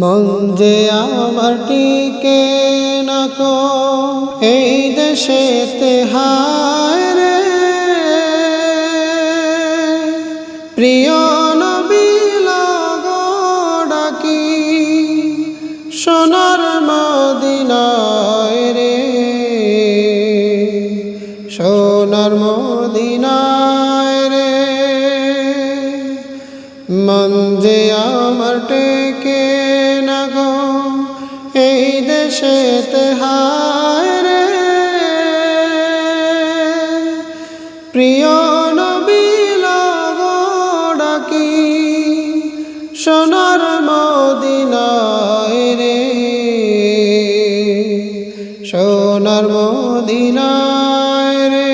মন যে আমার টিকে না কো, এই দেশে তেহায় রে। প্রিয় নবী লাগো ডাকি সোনার এই দেশে তেহায় রে। প্রিয় নবী লাগো ডাকি, সোনার মদিনায় রে। সোনার মদিনায় রে।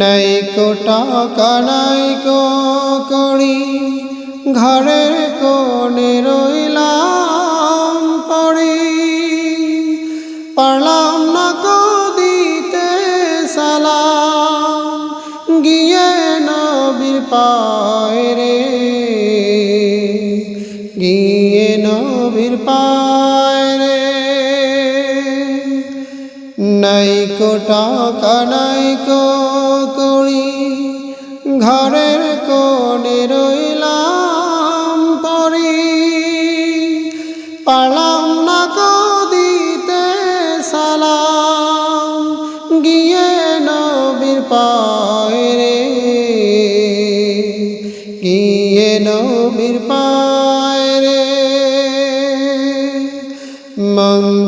নাই কো টাকা নবীর পায় রে নাই কো টাকা কড়ি ঘরের কোণে রইলাম পরি। পালাম না কো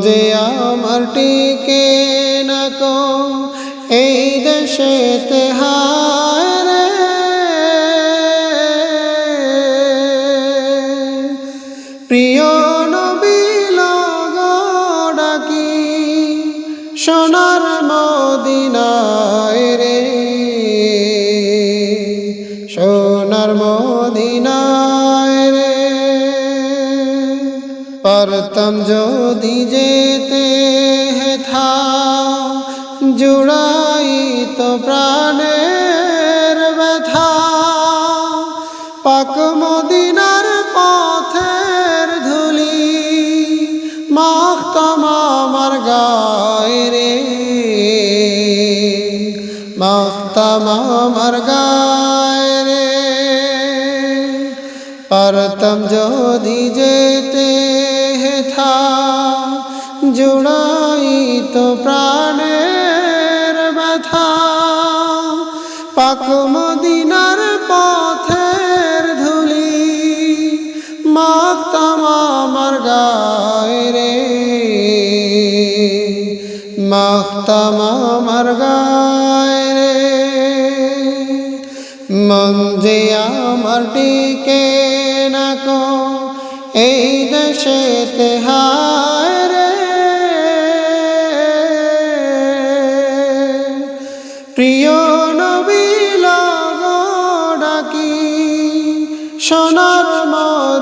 যে আমার টিকে না কো এই দেশেতে তেহায় পারতাম যদি যেতে হেথা, জুড়াই তো প্রাণের ব্যথা। পাক মদিনার পথের ধুলি মাখতাম আমার গায়ে রে। মাখতাম আমার গায়ে রে। পারতাম যদি যেতে জুড়াই তো প্রাণের ব্যথা। পাক মদিনার পথের ধুলি মাখতাম আমার গায়ে রে। মাখতাম আমার গায়ে রে। মন যে আমার টিকে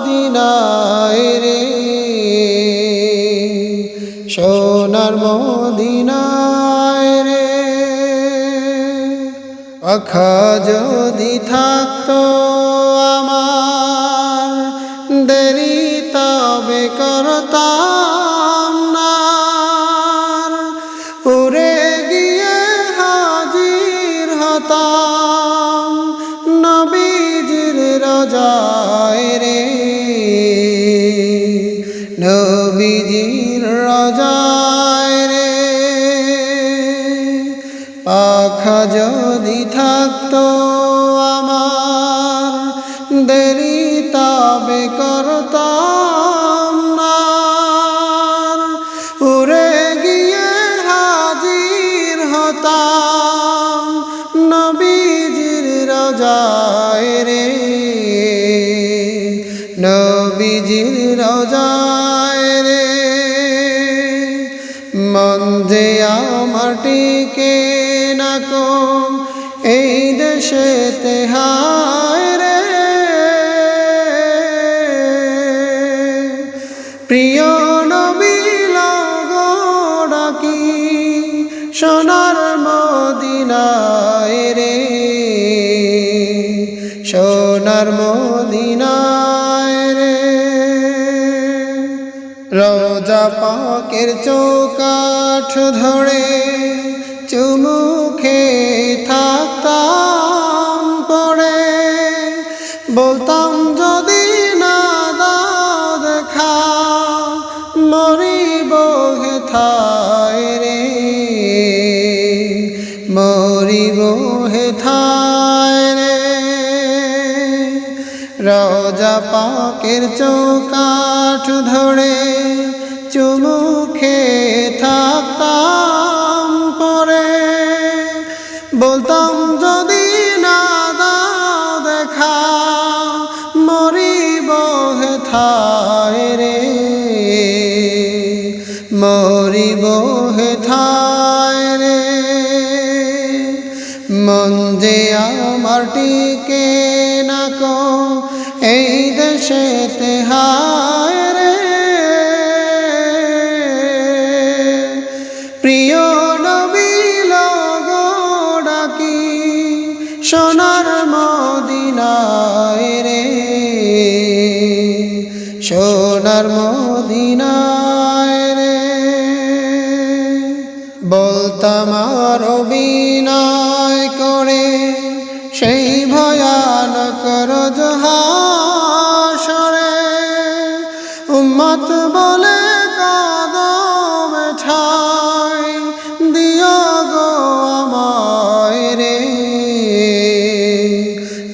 মদিনায় রে। সোনার মদিনায় রে। আখা যদি থাকতো আমার দেরি তবে করতাম। পাখা যদি থাকতো আমার, দেরি তবে করতাম না। উড়ে গিয়ে হাজির হতাম নবীজির রজায় রে। নবীজির রজায় টিকে না কো। এই দেশে তেহায় রে। প্রিয় নবী, লাগো সোনার মদিনায় রে। সোনার মদিনায় রে। রোজা পাকের চৌকাঠ ধরে চুমুখে থাকতাম পড়ে। বলতাম, যদি না দাও দেখা, মরিব হেথায় রে। মরিব হেথায় রে। রোজা পাকের চৌকাঠ ধরে চুমুখে বলতাম যদি না দাও দেখা, মরিব হেথায় রে। মরিব হেথায় রে। মন যে আমার টিকে না কো, এই দেশে সোনার মদিনায় রে সোনার মদিনায় রে। বলতাম আর বিনয় করে সেই ভয়ানক রজহাসরে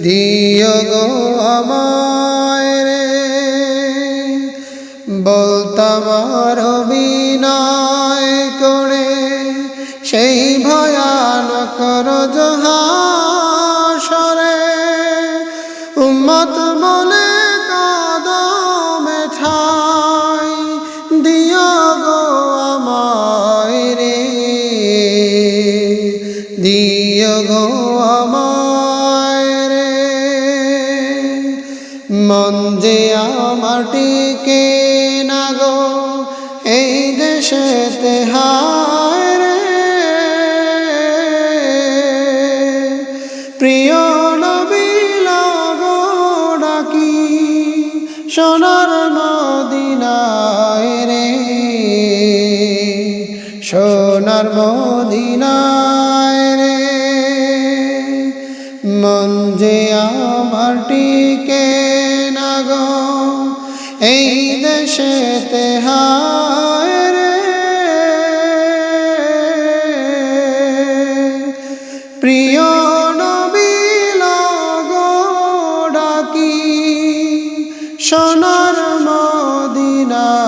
দিও গো আমায় রে। বলতাম আর বিনয় করে সেই ভয়ানক রজহাসরে মন যে আমাটিকে না গো এই দেশে তেহায় প্রিয় নবী লাগো ডাকি সোনার তেহায় রে প্রিয় নবীল সোনার মদিনায়